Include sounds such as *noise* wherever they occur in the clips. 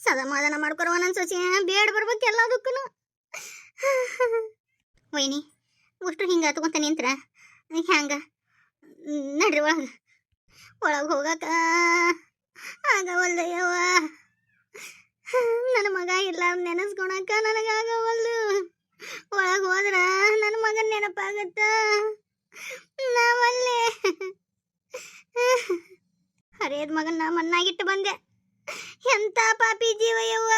ಸಮಾಧಾನ ಮಾಡ್ಕೊರವ ನನ್ನ ಸೊಸಿ ಬೇಡ ಬರ್ಬೇಕು ಎಲ್ಲದಕ್ಕೂ ವೈನಿ ಅಷ್ಟು ಹಿಂಗೆ ಹತ್ಕೊಂತ ನಿಂತ್ರ? ಹ್ಯಾಂಗ? ನಡ್ರಿ ಒಳಗೆ. ಒಳಗೆ ಹೋಗಾಕ ಆಗವಲ್ದಯ್ಯವ್ವ. ನನ್ನ ಮಗ ಇಲ್ಲ ನೆನೆಸ್ಕೊಳಕ ನನಗಾಗವಲ್ದು ಒಳಗೆ ಹೋದ್ರ ನನ್ನ ಮಗನ ನೆನಪಾಗತ್ತ. ನಾವಲ್ಲೇ. ಹರಿಯದ ನಾ ಮಣ್ಣಾಗಿಟ್ಟು ಬಂದೆ. ಎಂತ ಪಾಪಿ ಜೀವ ಯವ್ವ?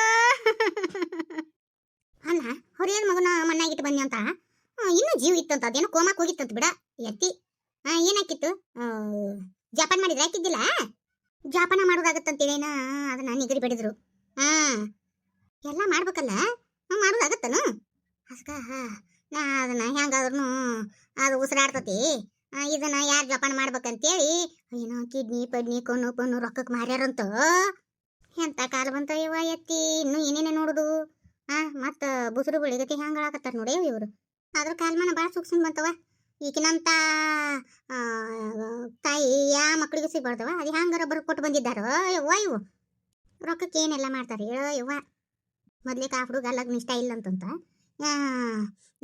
ಅಲ್ಲ ಹೊರಿಯದ ಮಗನ ಮಣ್ಣಾಗಿಟ್ಟು ಬನ್ನಿ ಅಂತ? ಇನ್ನೂ ಜೀವ ಇತ್ತಂತ, ಅದೇನೋ ಕೋಮಾಕ್ ಹೋಗಿತ್ತಂತ ಬಿಡ ಎತ್ತಿ ಏನಾಕಿತ್ತು? ಜಪಾನ್ ಮಾಡಿದ್ರೆ ಹಾಕಿದ್ದಿಲ್ಲ? ಜಾಪಾನ ಮಾಡೋದಾಗತ್ತಂತೇಳೇನ ಅದನ್ನ ನಿಗರಿ ಬಿಡಿದ್ರು. ಹಾ ಎಲ್ಲ ಮಾಡ್ಬೇಕಲ್ಲ? ಮಾಡೋದಾಗತ್ತನು ಅದಕ್ಕ ನಾ, ಅದನ್ನ ಹೆಂಗಾದ್ರೂ ಅದು ಉಸಿರಾಡ್ತತಿ. ಇದನ್ನ ಯಾರು ಜಪಾನ ಮಾಡ್ಬೇಕಂತೇಳಿ, ಏನೋ ಕಿಡ್ನಿ ಪಡ್ನಿ ಕೊನು ಪನ್ನು ರೊಕ್ಕಕ್ಕೆ ಮಾರ್ಯಾರಂತ. ಎಂತ ಕಾಲ ಬಂತ ಇವ ಎತ್ತಿ? ಇನ್ನು ಏನೇನೇ ನೋಡುದು? ಆ, ಮತ್ತ ಬುಸುರು ಬೆಳಿಗತಿ ಹೆಂಗ ಆಕತ್ತಾರ ನೋಡಿ ಇವರು. ಆದ್ರ ಕಾಲ್ಮಾನ ಭಾಳ ಸೂಕ್ಷ್ಮ ಬಂತವ ಈಗಿನಂತ ತಾಯಿ, ಯಾ ಮಕ್ಕಳಿಗೆ ಸಿಗ್ಬಾರ್ದವ ಅದು ಹ್ಯಾಂಗಾರ ಬರ್ ಕೊಟ್ಟು ಬಂದಿದ್ದಾರ ಯವ್ವ ಇವು ರೊಕ್ಕಕ್ಕೆ ಏನೆಲ್ಲ ಮಾಡ್ತಾರೆ ಹೇಳೋ ಯವ್ವ. ಮೊದ್ಲೇ ಆ ಹುಡುಗ ಲಗ್ನ ಇಷ್ಟ ಇಲ್ಲ ಅಂತಂತ.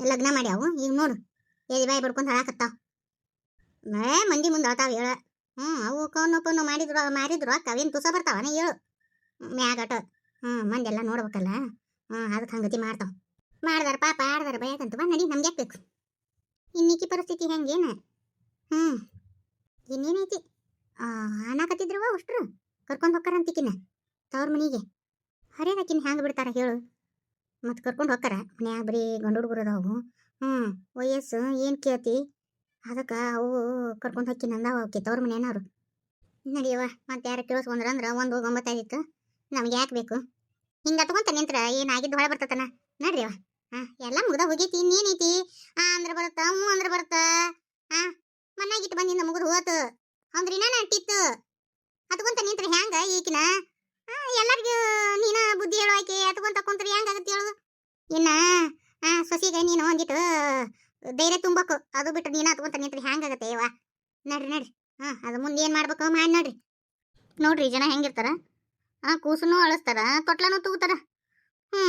ಲಗ್ನ ಮಾಡ್ಯಾವು. ಈಗ ನೋಡು. ಎಲ್ಲಿ ಬಾಯಿ ಬಡ್ಕೊಂಡು ಹಾಳಾಕತ್ತಾವ. ಮೇ, ಮಂದಿ ಮುಂದೆ ಅಳ್ತಾವ ಹೇಳ. ಹ್ಞೂ ಅವು ಕೌನು ಪನ್ನು ಮಾಡಿದ್ರು ಅಕ್ಕ ಅವೇನು ತುಸ ಬರ್ತಾವನ ಹೇಳು. ಮ್ಯಾಗಟ ಹ್ಞೂ ಮಂದೆಲ್ಲ ನೋಡ್ಬೇಕಲ್ಲ. ಹ್ಞೂ ಅದಕ್ಕೆ ಹಂಗತಿ ಮಾಡ್ತಾವ. ಮಾಡ್ದಾರ ಪಾಪ, ಆಡ್ದಾರ ಬಯಕಂತ. ಬಾ ನಡಿ, ನಮ್ಗೆ ಬೇಕು? ಇನ್ನೀಕಿ ಪರಿಸ್ಥಿತಿ ಹೆಂಗೇನ? ಹ್ಞೂ ಇನ್ನೇನೈತಿ? ಅನ್ನಕತ್ತಿದ್ರವ ಅಷ್ಟ್ರು. ಕರ್ಕೊಂಡು ಹೊಕ್ಕಾರಂತಿಕಿನ ತವ್ರ ಮನೆಗೆ. ಹರಿಯದಕ್ಕಿನ ಹೆಂಗೆ ಬಿಡ್ತಾರ ಹೇಳು. ಮತ್ತು ಕರ್ಕೊಂಡು ಹೋಗ್ತಾರ ಮನ್ಯಾಗ ಬರೀ ಗಂಡು ಹುಡುಗರು ಅದಾವು ಹ್ಞೂ ವಯಸ್ಸು ಏನು ಕೇಳ್ತಿ? ಅದಕ್ಕೆ ಅವು ಕರ್ಕೊಂಡು ಹೊಕ್ಕಿ ಅಂದಾವ ಅವಕ್ಕೆ ತವ್ರ ಮನೆಯವ್ರು ನಡಿಯವ ಮತ್ತೆ ಯಾರು ಕೇಳಿಸ್ಕೊಂಡ್ರ ಅಂದ್ರೆ ಒಂದು ಒಂಬತ್ತಾಗಿತ್ತು ನಮ್ಗೆ ಯಾಕೆ ಬೇಕು? ಹಿಂಗ ಹತ್ಕೊಂತ ನಿಂತ್ರ ಏನಾಗಿದ್ದು ಹೊಳೆ ಬರ್ತತನ? ನಡ್ರಿವ ಹಾ ಹಾಂ ಎಲ್ಲ ಮುಗ್ದ ಹೋಗೈತಿ, ಇನ್ನೇನೈತಿ? ಆ, ಅಂದ್ರೆ ಬರುತ್ತ, ಹ್ಞೂ ಅಂದ್ರೆ ಬರುತ್ತ. ಆ ಮನ್ನಾಗಿಟ್ಟು ಬಂದಿಂದ ಮುಗಿದು ಹೋತು. ಅಂದ್ರೆ ಇನ್ನ ಅಂಟಿತ್ತು. ಹತ್ಕೊಂತ ನಿಂತ್ರ ಹ್ಯಾಂಗ ಈಕಿನ? ಎಲ್ಲರಿಗೂ ನೀನ ಬುದ್ಧಿ ಹೇಳೋ ಆಕೆ ಹತ್ಕೊಂತ ಕುಂತ್ರಿ ಹೆಂಗಾಗತ್ತೆ ಹೇಳು? ಇನ್ನ, ಆ, ಸೊಸಿಗೆ ನೀನು ಒಂದಿಟ್ಟು ಧೈರ್ಯ ತುಂಬಕು. ಅದು ಬಿಟ್ಟು ನೀನು ಹತ್ಕೊಂತ ನಿಂತ್ರಿ ಹ್ಯಾಂಗಾಗತ್ತೆ ಇವ ನಡ್ರಿ ನಡ್ರಿ. ಹಾ ಅದು ಮುಂದೆ ಏನು ಮಾಡ್ಬೇಕು ಮಾಡಿ ನೋಡ್ರಿ. ನೋಡ್ರಿ, ಜನ ಹೆಂಗಿರ್ತಾರ? ಆ ಕೂಸನ್ನು ಅಳಿಸ್ತಾರ ತೊಟ್ಲನೂ ತೂಗುತ್ತಾರ ಹ್ಞೂ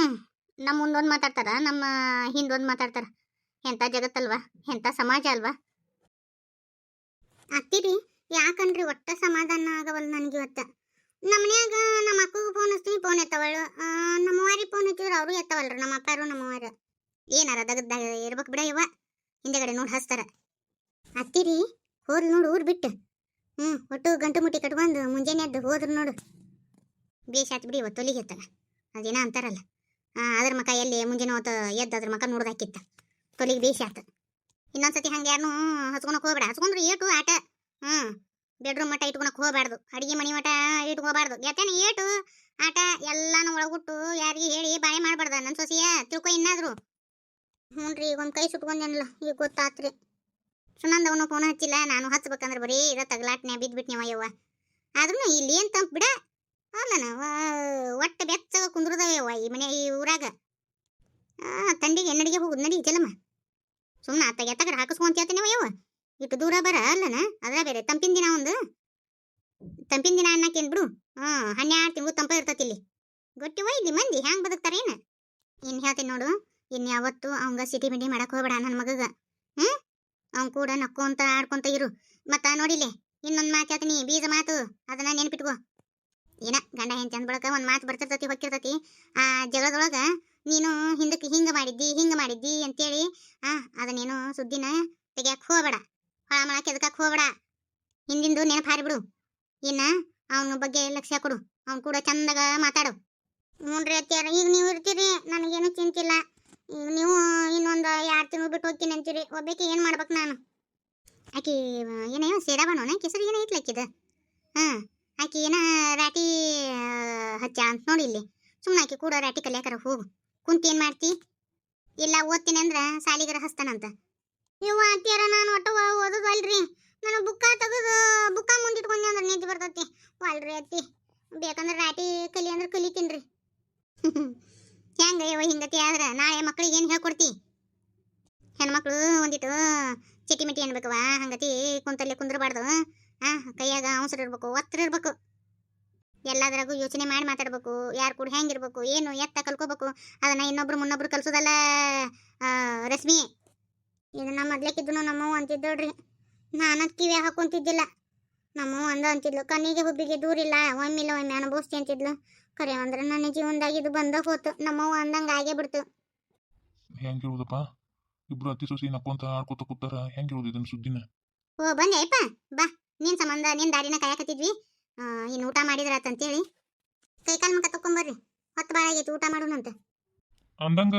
ನಮ್ಮ ಮುಂದೊಂದು ಮಾತಾಡ್ತಾರ, ನಮ್ಮ ಹಿಂದೊಂದು ಮಾತಾಡ್ತಾರ. ಎಂಥ ಜಗತ್ತಲ್ವಾ ಎಂಥ ಸಮಾಜ ಅಲ್ವಾ? ಅತ್ತಿರಿ ಯಾಕನ್ರಿ ಒಟ್ಟ ಸಮಾಧಾನ ಆಗವಲ್ಲ ನನಗೆ ಇವತ್ತ? ನಮ್ಮ ಮನ್ಯಾಗ ನಮ್ಮ ಅಕ್ಕಗೂ ಫೋನ್ ಹಚ್ತೀನಿ ಫೋನ್ ಎತ್ತವಳು. ನಮ್ಮ ವಾರಿ ಫೋನ್ ಹಚ್ಚಿದ್ರೆ ಅವರು ಎತ್ತವಲ್ರು ನಮ್ಮ ಅಪ್ಪಾರು ನಮ್ಮ ಏನಾರ ದಗದ್ದಾಗ ಇರ್ಬೇಕು ಬಿಡ ಇವ ಹಿಂದೆಗಡೆ ನೋಡಿ ಹಚ್ತಾರ ಅತ್ತಿರಿ ಹೋದ್ ನೋಡು ಊರು ಬಿಟ್ಟು. ಹ್ಞೂ ಒಟ್ಟು ಗಂಟು ಮುಟ್ಟಿ ಕಟ್ಕೊಂಡು ಮುಂಜಾನೆ ಎದ್ದು ಹೋದ್ರು ನೋಡು. ಬೇಷ್ ಆತ್ ಬಿಡಿ ಇವತ್ತು ಒಲಿಗೆ ಎತ್ತಾಗ ಅದೇನ ಅಂತಾರಲ್ಲ. ಅದ್ರ ಮಕ ಎಲ್ಲಿ ಮುಂಜಾನೆ ಹೊತ್ತು ಎದ್ದು ಅದ್ರ ಮಕ ನೋಡ್ದಾಕಿತ್ತ ತೊಲಿಗೆ ಬೇಷ್ ಆತ. ಇನ್ನೊಂದ್ಸತಿ ಹಂಗೆ ಯಾರನ್ನೂ ಹಚ್ಕೊಳಕ್ ಹೋಗ್ಬೇಡ. ಹಚ್ಕೊಂಡ್ರು ಏಟು ಆಟ. ಹ್ಞೂ ಬೆಡ್ರೂಮ್ ಮಟ್ಟ ಇಟ್ಕೊಳಕ್ ಹೋಗ್ಬಾರ್ದು. ಅಡಿಗೆ ಮನೆ ಮಟ್ಟ ಇಟ್ಕೋಬಾರ್ದು. ಯಾತೇನ ಏಟು ಆಟ ಎಲ್ಲಾನು ಒಳಗುಟ್ಟು ಯಾರಿಗೆ ಹೇಳಿ ಬಾಯಿ ಮಾಡಬಾರ್ದ. ನನ್ನ ಸೊಸೆಯ ತಿಳ್ಕೊ ಇನ್ನಾದ್ರು. ಹ್ಞೂ ರೀ, ಈಗ ಒಂದು ಕೈ ಸುಟ್ಕೊಂಡೇನಲ್ಲ ಈಗ ಗೊತ್ತಾತ್ರಿ. ಸುನಂದ ಅವನು ಫೋನ್ ಹಚ್ಚಿಲ್ಲ. ನಾನು ಹಚ್ಬೇಕಂದ್ರೆ ಬರೀ ಇದ ತಗಲಾಟ್ನೆ ಬಿದ್ಬಿಟ್ನಿವ ಯವ್ವ. ಆದ್ರೂ ಇಲ್ಲಿ ಏನು ತಂಪ್ ಬಿಡ. ಅಲ್ಲನ ಒಟ್ಟ ಬೆಚ್ಚಗ ಕುಂದ್ರದವ ಈ ಮನೆ, ಈ ಊರಾಗ. ತಂಡಿಗೆ ಎನ್ನಡಿಗೆ ಹೋಗುದು ನಡಿ ಜಲಮ ಸುಮ್ಮನೆ ಅತ್ತಾಗ ಎತ್ತಗರ ಹಾಕಿಸ್ಕೊಂತ ಹೇಳ್ತೀನಿ ಯವ್ವ ಇಟ್ಟು ದೂರ ಬರ ಅಲ್ಲನ? ಅದ್ರ ಬೇರೆ ತಂಪಿನ ದಿನ ಒಂದು. ತಂಪಿನ ದಿನ ಅನ್ನಕೇನ್ ಬಿಡು. ಹಾ ಹನ್ನೆರಡು ತಿಂಗಳು ತಂಪ ಇರ್ತತಿ ಇಲ್ಲಿ. ಗೊತ್ತಿವ ಇಲ್ಲಿ ಮಂದಿ ಹೆಂಗೆ ಬದುಕ್ತಾರೆ ಏನು? ಇನ್ ಹೇಳ್ತೀನಿ ನೋಡು, ಇನ್ ಯಾವತ್ತು ಅವಂಗ ಸಿಟಿ ಬಿಡಿ ಮಾಡಕ್ ಹೋಗ್ಬೇಡ ನನ್ನ ಮಗಗ. ಹ್ಮ್ ಅವ್ನ ಕೂಡ ನಕ್ಕೊಂತ ಆಡ್ಕೊಂತ ಇರು. ಮತ್ತ ನೋಡಿಲೆ ಇನ್ನೊಂದು ಮಾತು ಹೇಳ್ತೀನಿ, ಬೀಜ ಮಾತು. ಅದನ್ನ ನೆನ್ಪಿಟ್ಕೋ. ಏನ ಗಂಡ ಹೆಂಡತಿ ಅಂದ್ ಬಳಕ ಒಂದು ಮಾತು ಬರ್ತಿರ್ತತಿ, ಹೊಕ್ಕಿರ್ತತಿ. ಆ ಜಗಳದೊಳಗ ನೀನು ಹಿಂದಕ್ಕೆ ಹಿಂಗ ಮಾಡಿದ್ದಿ ಹಿಂಗ ಮಾಡಿದ್ದಿ ಅಂತೇಳಿ, ಆ ನೀನು ಸುದ್ದಿನ ತೆಗಿಯಕ್ ಹೋಗ್ಬೇಡ. ಹೊಳ ಮಾಡಕ್ ಎದಕಕ್ ಹೋಗ್ಬೇಡ. ಹಿಂದಿಂದು ನೆನಪು ಹಾರಿಬಿಡು ಇನ್ನ ಅವನ ಬಗ್ಗೆ ಲಕ್ಷ್ಯ ಕೊಡು. ಅವ್ನು ಕೂಡ ಚಂದಾಗ ಮಾತಾಡು. ಹ್ಞೂನ್ರಿ ಅತ್ಯಾರ ಈಗ ನೀವು ಇರ್ತೀರಿ, ನನಗೇನು ಚಿಂತಿಲ್ಲ. ಈಗ ನೀವು ಇನ್ನೊಂದು ಎರಡು ತಿಂಗಳು ಬಿಟ್ಟು ಹೋಗ್ತೀನಿ ಅಂತೀರಿ ಒಬ್ಬಕ್ಕೆ ಏನು ಮಾಡ್ಬೇಕು ನಾನು? ಆಕಿ ಏನೇನೋ ಸೇರಾಬಣ್ಣನ ಕೆಸರು ಏನೈತ್ಲಕ್ಕಿದ ಹಾಂ. ಆಕಿ ಏನ ರಾಟಿ ಹಚ್ಚ ಅಂತ ನೋಡಿ ಇಲ್ಲಿ. ಸುಮ್ಮನೆ ಆಕೆ ಕೂಡ ರಾಟಿ ಕಲಿಯಾಕರ ಹೋಗು. ಕುಂತ ಏನು ಮಾಡ್ತಿ? ಇಲ್ಲ ಓದ್ತೀನಿ ಅಂದ್ರೆ ಸಾಲಿಗರ ಹಸ್ತಾನಂತ ನೀವು ಅತ್ತಿಯರ, ನಾನು ಒಟ್ಟು ಓದೋದು ಅಲ್ರಿ. ನಾನು ಬುಕ್ಕ ತೆಗೆದು, ಬುಕ್ಕ ಮುಂದಿಟ್ಕೊಂಡೆ ಅಂದ್ರೆ ನಿಂತು ಬರ್ತೈತಿ. ಅಲ್ರಿ ಅತ್ತಿ. ಬೇಕಂದ್ರೆ ರಾಟಿ ಕಲಿ ಅಂದ್ರೆ ಕಲಿತೀನಿ ರೀ *laughs* ಹೆಂಗ ಇವ ಹಿಂಗತಿ ಆದ್ರೆ? ನಾಳೆ ಮಕ್ಳಿಗೆ ಏನು ಹೇಳ್ಕೊಡ್ತಿ? ಹೆಣ್ಮಕ್ಳು ಒಂದಿಟ್ಟು ಚಿಟಿ ಮಿಟಿ ಅನ್ಬೇಕವ ಹಂಗತಿ ಕುಂತಲ್ಲೇ ಕುಂದ್ರಬಾರ್ದು. ಆ ಕೈಯಾಗ ಅವಸರ ಇರಬೇಕು ಒತ್ತರ ಇರಬೇಕು. ಎಲ್ಲದರಾಗೂ ಯೋಚನೆ ಮಾಡಿ ಮಾತಾಡ್ಬೇಕು ಯಾರು ಕೂಡ ಹೆಂಗಿರ್ಬೇಕು ಏನು ಎತ್ತ ಕಲ್ಕೋಬೇಕು ಅದನ್ನ ಇನ್ನೊಬ್ರು ಮುನ್ನೊಬ್ರು ಕಲ್ಸೋದಲ್ಲ ಇದು ನಮ್ಮ ಮೊದ್ಲಕ್ಕಿದ್ದು ನಮ್ಮವ್ವ ಅಂತಿದ್ದೋಡ್ರಿ ನಾನು ಕಿವಿ ಹಾಕೊಂತಿದ್ದಿಲ್ಲ. ನಮ್ಮವ್ವ ಅಂದ ಅಂತಿದ್ಲು ಕಣ್ಣಿಗೆ ಹುಬ್ಬಿಗೆ ದೂರಿಲ್ಲ ಒಮ್ಮಿಲ್ಲ ಒಮ್ಮೆ ಅನುಭವಿಸ್ತಿ ಅಂತಿದ್ಲು. ಕರೆ ಅಂದ್ರೆ ನನ್ನ ಜೀವನದಾಗ ಇದು ಬಂದ ಹೋತು ನಮ್ಮವ್ವ ಅಂದಂಗೆ ಆಗೇ ಬಿಡ್ತು. ಹೆಂಗಿರುವುದಪ್ಪ ಇಬ್ರು ಅತಿ ಸೊಸಿ ನಕ್ಕೊಂತ ಆಡ್ಕೊತ ಕೂತಾರ ಹೆಂಗಿರುವುದು ಇದನ್ನ ಸುದ್ದಿನ? ಓ ಬಂದೆ ಬಾ. ನಿನ್ ಸಂಬಂಧ ನಿನ್ನ ದಾರಿನ ಕಾಯಕತ್ತಿದ್ವಿ. ಇನ್ನು ಊಟ ಮಾಡಿದ್ರ ಅಂತೇಳಿ ಕೈ ಕಾಲು ಮುಖ ತಕೊಂಬರ್ರಿ ಹೊತ್ತು ಭಾಳ ಆಗೈತಿ ಊಟ ಮಾಡೋಣಂತ. ಅಂದಂಗ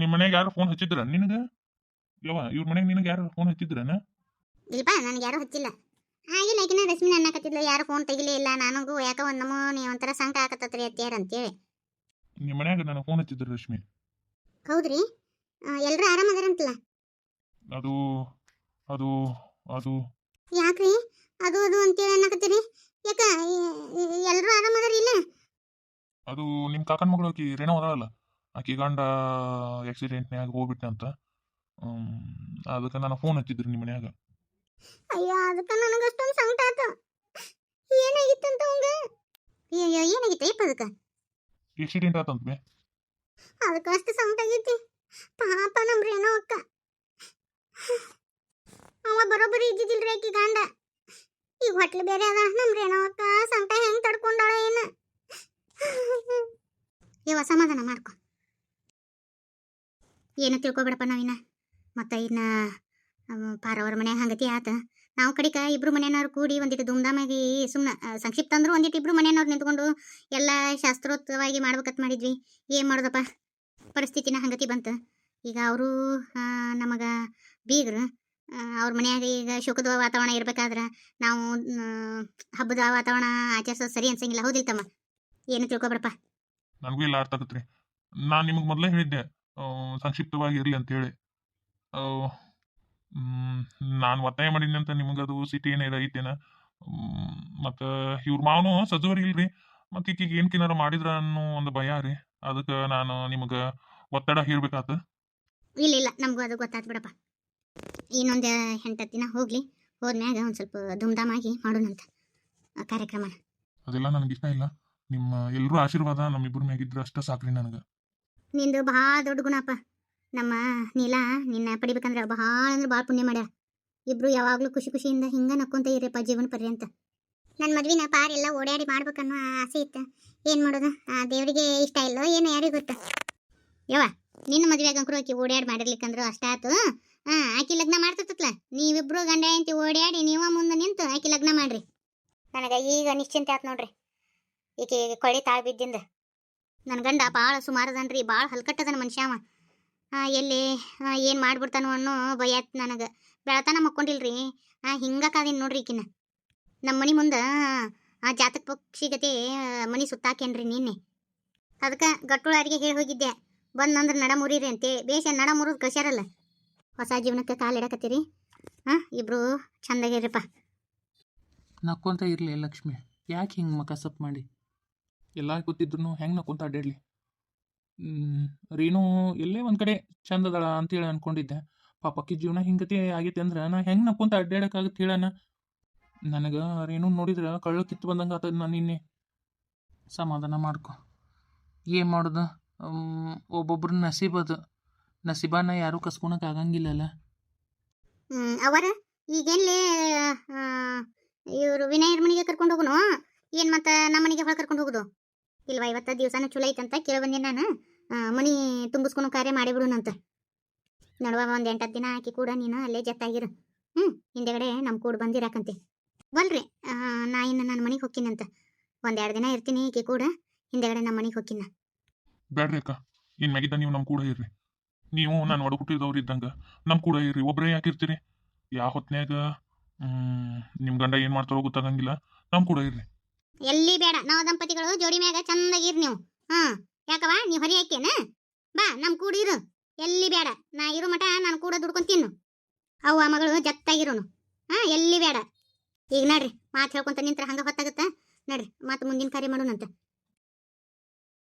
ನಿಮ್ಮ ಮನೆಗೆ ಯಾರು ಫೋನ್ ಹಚ್ಚಿದ್ರ? ನಿನಗೆ? ಯವ್ವ ಇವ್ರ ಮನೆಗೆ ನಿನಗೆ ಯಾರು ಫೋನ್ ಹಚ್ಚಿದ್ರನ? ಇಲ್ಪ ನನಗೆ ಯಾರು ಹಚ್ಚಿಲ್ಲ. ಹಾಗೆ ಲೈಕಿನ ರಶ್ಮಿ ಅನ್ನಕತ್ತಿದ್ಲು ಯಾರು ಫೋನ್ ತೆಗಿಲೇ ಇಲ್ಲ. ನನಗೂ ಯಾಕ ನಮೋ ನೀ ಒಂಥರ ಸಂಕ ಆಕತ್ತತ್ರಿ ಅತ್ತಿಯಾರ ಅಂತೇಳಿ. ನಿಮ್ಮ ಮನ್ಯಾಗ ನನಗೆ ಫೋನ್ ಹಚ್ಚಿದ್ರು ರಶ್ಮಿ? ಹೌದ್ರಿ. ಎಲ್ಲರೂ ಆರಾಮದಾರಂತಲ್ಲ ಅದು ಅದು ಅದು ಯಾಕ್ರಿ? ಅದು ಅದು ಅಂತೇಳಿ ಅನ್ನಕತ್ತೀರಿ? ಯಾಕ ಎಲ್ಲರೂ ಆರಾಮದಾರಿ ಇಲ್ಲ? ಅದು ನಿಮ್ಮ ಕಾಕನ ಮಗಳು ಆಕಿ ರೇಣು ಅದಾಳಲ್ಲ ಆಕಿ ಗಂಡ ಆಕ್ಸಿಡೆಂಟ್ನ್ಯಾಗ ಹೋಗ್ಬಿಟ್ಟೆ ಅಂತ. ಅದಕ್ಕೆ ನಾನು ಫೋನ್ ಹಚ್ಚಿದ್ರಿ ನಿಮ್ಮ ಮನ್ಯಾಗ. ಅಯ್ಯೋ ಅದಕ್ಕೆ ನನಗೆ ಅಷ್ಟೊಂದು ಸಂಕಟ ಆತ. ಏನಾಗಿತ್ತು ಅಂತ ಅವಂಗ? ಅಯ್ಯೋ ಏನಾಗಿತ್ತು? ಯಪ್ಪ ಅದಕ್ಕೆ? ಆಕ್ಸಿಡೆಂಟ್ ಆತಂತ ಬೇ ಅದಕ್ಕೆ ಅಷ್ಟು ಸಂಕಟ ಆಗೈತಿ. ಪಾಪ ನಮ್ಮ ರೇಣು ಅಕ್ಕ. ಅವ ಬರೋಬ್ಬರಿ ಇದ್ದಿದ್ದಿಲ್ರಿ ಆಕಿ ಗಂಡ. ಈಗ ಹೊಟ್ಲು ಬೇರೆ ಅದ ನಮ್ಮ ರೇಣು ಅಕ್ಕ ಸಂಕಟ ಹೆಂಗ್ ತಡ್ಕೊಂಡಾಳ ಏನ. ಇವ ಸಮಾಧಾನ ಮಾಡ್ಕೊ. ಏನು ತಿಳ್ಕೊಬೇಡಪ್ಪ ನಾವಿನ್ನ ಮತ್ತೆ ಇನ್ನ ಪಾರವರ ಮನ್ಯಾಗ ಹಂಗತಿ ಆತ. ನಾವು ಕಡಿಕ ಇಬ್ರು ಮನೆಯವ್ರು ಕೂಡಿ ಒಂದಿಟ್ಟು ಧೂಮ್ಧಾಮಾಗಿ ಸುಮ್ಮನೆ ಸಂಕ್ಷಿಪ್ತ ಅಂದ್ರು ಒಂದಿಟ್ಟು ಇಬ್ರು ಮನೆಯವ್ರು ನಿಂತ್ಕೊಂಡು ಎಲ್ಲ ಶಾಸ್ತ್ರೋಕ್ತವಾಗಿ ಮಾಡ್ಬೇಕಂತ ಮಾಡಿದ್ವಿ. ಏನ್ ಮಾಡೋದಪ್ಪ? ಪರಿಸ್ಥಿತಿನ ಹಂಗತಿ ಬಂತು. ಈಗ ಅವರು ನಮಗೆ ಬೀಗ್ರು ಅವ್ರ ಮನೆಯಾಗ ಈಗ ಶೋಕದ ವಾತಾವರಣ ಇರ್ಬೇಕಾದ್ರೆ ನಾವು ಹಬ್ಬದ ವಾತಾವರಣ ಆಚರಿಸೋದು ಸರಿ ಅನ್ಸಂಗಿಲ್ಲ. ಹೌದಿಲ್ಲ ತಮ್ಮ? ಏನು ತಿಳ್ಕೊಬ್ರಪ್ಪ ನನಗೂ ಇಲ್ಲ ಅರ್ಥ ಆಗತ್ರಿ ನಾನು ನಿಮಗೆ ಮೊದಲೇ ಹೇಳಿದ್ದೆ ಸಂಕ್ಷಿಪ್ತವಾಗಿ ಇರಲಿ ಅಂತೇಳಿ. ನಾನು ಒತ್ತಾಯ ಮಾಡಿದ್ನಿ ಅಂತ ಅದು ಸಿಟಿ ಏನಾರ ಐತೇನ? ಮತ್ತು ಇವ್ರ ಮಾವನು ಸಜುವರಿ ಇಲ್ರಿ. ಮತ್ತು ಈಕಿಗೆ ಏನು ಕಿನಾರ ಮಾಡಿದ್ರ ಅನ್ನೋ ಒಂದು ಭಯ ರೀ. ಅದಕ್ಕೆ ನಾನು ನಿಮಗೆ ಒತ್ತಡ ಹೇಳ್ಬೇಕಾತ ಇಲ್ಲ ಇಲ್ಲ ನಮಗೂ ಅದು ಗೊತ್ತಾಯ್ತು ಬಿಡಪ್ಪ. ಇನ್ನೊಂದು ಎಂಟತ್ತು ದಿನ ಹೋಗ್ಲಿ ಹೋದ್ಮ್ಯಾಗ ಒಂದು ಸ್ವಲ್ಪ ಧೂಮ್ಧಾಮಾಗಿ ಮಾಡೋಣಂತ ಆ ಕಾರ್ಯಕ್ರಮ ಅದೆಲ್ಲ ನನಗೆ ಇಷ್ಟ ಇಲ್ಲ. ನಿಮ್ಮ ಎಲ್ಲರೂ ಆಶೀರ್ವಾದ ನಮ್ಮಿಬ್ಬರ ಮ್ಯಾಗಿದ್ರೆ ಅಷ್ಟೇ ಸಾಕ್ರಿ ನನಗೆ. ನಿಂದು ಭಾಳ ದೊಡ್ಡ ಗುಣಪ್ಪ ನಮ್ಮ ನೀಲ ನಿನ್ನ ಪಡಿಬೇಕಂದ್ರೆ ಭಾಳ ಅಂದ್ರೆ ಭಾಳ ಪುಣ್ಯ ಮಾಡ್ಯಾರ ಇಬ್ರು ಯಾವಾಗಲೂ ಖುಷಿ ಖುಷಿಯಿಂದ ಹಿಂಗ ನಕ್ಕೊಂತ ಇರಪ್ಪ ಜೀವನ ಪರ್ಯಂತ. ನನ್ನ ಮದ್ವಿನ ಪಾರೆಲ್ಲ ಎಲ್ಲ ಓಡಾಡಿ ಮಾಡ್ಬೇಕನ್ನೋ ಆಸೆ ಇತ್ತು. ಏನು ಮಾಡೋದು? ಆ ದೇವರಿಗೆ ಇಷ್ಟ ಇಲ್ಲೋ ಏನು ಯಾರಿಗೂ ಗೊತ್ತ? ಯವ್ವ ನಿನ್ನ ಮದ್ವೆಗೆ ಅಂಕರು ಆಕಿ ಓಡಾಡಿ ಮಾಡಿರ್ಲಿಕ್ಕಂದ್ರು ಅಷ್ಟ ಆತು. ಹಾ ಆಕಿ ಲಗ್ನ ಮಾಡ್ತತ್ಲ ನೀವಿಬ್ರು ಗಂಡ ಹೆಂಡತಿ ಓಡಾಡಿ ನೀವ ಮುಂದೆ ನಿಂತು ಆಕಿ ಲಗ್ನ ಮಾಡ್ರಿ. ನನಗೆ ಈಗ ನಿಶ್ಚಿಂತೆ ಆತ್ ನೋಡ್ರಿ. ಈಕೆ ಕೊಳಿ ತಾಳ್ ಬಿದ್ದಿಂದ. ನನ್ನ ಗಂಡ ಭಾಳ ಸುಮಾರದನ್ರಿ ಭಾಳ ಹಲ್ಕಟ್ಟದನ ಮನುಷ್ಯ ಅವ. ಆ, ಎಲ್ಲಿ ಏನು ಮಾಡ್ಬಿಡ್ತಾನೋ ಅನ್ನೋ ಭಯ ಆತ್ ನನಗೆ. ಬೆಳತನ ಮಕ್ಕೊಂಡಿಲ್ರಿ. ಆ ಹಿಂಗಕ್ಕಾದೀನಿ ನೋಡ್ರಿ ಈಕಿನ. ನಮ್ಮ ಮನೆ ಮುಂದೆ ಆ ಜಾತಕ ಪಕ್ಷಿಗತೆ ಮನಿ ಸುತ್ತಾಕೇನ್ರಿ ನಿನ್ನೆ. ಅದಕ್ಕೆ ಗಟ್ಟುಳಾರಿಗೆ ಹೇಳಿ ಹೋಗಿದ್ದೆ. ಬಂದಂದ್ರೆ ನಡ ಮುರೀರಿ ಅಂತೆ ಬೇಷ ನಡ ಮುರಿದು ಕಳ್ಸ್ಯಾರಲ್ಲ. ಹೊಸ ಜೀವನಕ್ಕೆ ಕಾಲಿಡಕತ್ತೀರಿ ಹಾಂ, ಇಬ್ರು ಚಂದಾಗಿರಪ್ಪ ನಕ್ಕೊಂತ ಇರಲಿ ಲಕ್ಷ್ಮಿ. ಯಾಕೆ ಹಿಂಗೆ ಮಕ ಸಪ್ ಮಾಡಿ? ಎಲ್ಲ ಕೂತಿದ್ರು ಹೆಂಗೆ ನಕ್ಕೊಂತ ಅಡ್ಡಾಡ್ಲಿ ರೀನು ಎಲ್ಲೇ ಒಂದು ಕಡೆ ಚಂದದಳ ಅಂತೇಳಿ ಅನ್ಕೊಂಡಿದ್ದೆ. ಪಾಪಕ್ಕಿ ಜೀವನ ಹಿಂಗತಿ ಆಗೈತೆ ಅಂದ್ರೆ ನಾ ಹೆಂಗೆ ನಕ್ಕೊಂತ ಅಡ್ಡಾಡಕ್ಕಾಗತ್ತೆ ಹೇಳಣ? ನನಗೆ ರೇಣು ನೋಡಿದ್ರೆ ಕಳ್ಳು ಕಿತ್ತು ಬಂದಂಗೆ ಆತದ ನಾನು ನಿನ್ನೆ. ಸಮಾಧಾನ ಮಾಡ್ಕೊ. ಏನು ಮಾಡೋದು? ಒಬ್ಬೊಬ್ರ ನಸೀಬ್ ಅದು ನಸೀಬಾನ ಯಾರೂ ಕಸ್ಕೊಳಕ್ ಆಗಂಗಿಲ್ಲಲ್ಲ ಹ್ಮ್ ಅವರ? ಈಗೆಲ್ಲಿ ಇವರು ವಿನಯರ್ ಮನೆಗೆ ಕರ್ಕೊಂಡು ಹೋಗುನು? ಏನ್ ಮತ್ತ ನಮ್ಮ ಮನೆಗೆ ಹೊಳ ಕರ್ಕೊಂಡು ಹೋಗುದು? ಇಲ್ವಾ ಇವತ್ತ ದಿವಸನ ಚಲೋ ಐತಂತ ಕೇಳ ಬಂದೆ ನಾನು. ಆ, ಮನಿ ತುಂಬಿಸ್ಕೊಳೋ ಕಾರ್ಯ ಮಾಡಿ ಮಾಡಿಬಿಡುನಂತ ನಡುವ ಒಂದ್ ಎಂಟತ್ತು ದಿನ ಹಾಕಿ ಕೂಡ ನೀನು ಅಲ್ಲೇ ಜತ್ತಾಗಿರು. ಹ್ಮ್ ಹಿಂದೆಗಡೆ ನಮ್ ಕೂಡ ಬಂದಿರಾಕಂತೆ. ಬಲ್ರಿ ಆ, ನಾ ಇನ್ನು ನನ್ನ ಮನೆಗೆ ಹೋಗ್ತೀನಂತ ಒಂದೆರಡು ದಿನ ಇರ್ತೀನಿ ಈಕೆ ಕೂಡ. ಹಿಂದೆಗಡೆ ನಮ್ಮ ಮನೆಗೆ ಹೋಗ್ತೀನ. ಬ್ಯಾಡ್ರಿ ಅಕ್ಕ ಇನ್ ಮ್ಯಾಗಿದ್ದ ನೀವು ನಮ್ಮ ಕೂಡ ಇರ್ರಿ. ನೀವು ನಾನು ಒಡಗುಟ್ಟಿದವ್ರು ಇದ್ದಂಗ. ನಮ್ಮ ಕೂಡ ಇರ್ರಿ ಒಬ್ಬರೇ ಯಾಕಿರ್ತೀರಿ? ಯಾವ ಹೊತ್ನ್ಯಾಗ ನಿಮ್ಮ ಗಂಡ ಏನು ಮಾಡ್ತಾರೋ ಗೊತ್ತಾಗಂಗಿಲ್ಲ. ನಮ್ಮ ಕೂಡ ಇರ್ರಿ. ಎಲ್ಲಿ ಬೇಡ, ನಾವು ದಂಪತಿಗಳು ಜೋಡಿ ಮ್ಯಾಗ ಚಂದಾಗಿರ್ ನೀವು. ಹಾ ಯಾಕವ ನೀ ಹೊರಿ ಹಾಕೇನ ಬಾ, ನಮ್ ಕೂಡ ಇರು. ಎಲ್ಲಿ ಬೇಡ, ನಾ ಇರೋ ಮಠ ನಾನು ಕೂಡ ದುಡ್ಕೊಂಡ್ ತಿನ್ನು. ಮಗಳು ಜತ್ತಾಗಿರೋನು ಹಾ, ಎಲ್ಲಿ ಬೇಡ. ಈಗ ನಡ್ರಿ, ಮಾತು ಹೇಳ್ಕೊಂತ ನಿಂತ್ರ ಹಂಗ ಹೊತ್ತಾಗತ್ತ? ನಡ್ರಿ ಮತ್ತೆ ಮುಂದಿನ ಕಾರ್ಯ ಮಾಡೋಣಂತ.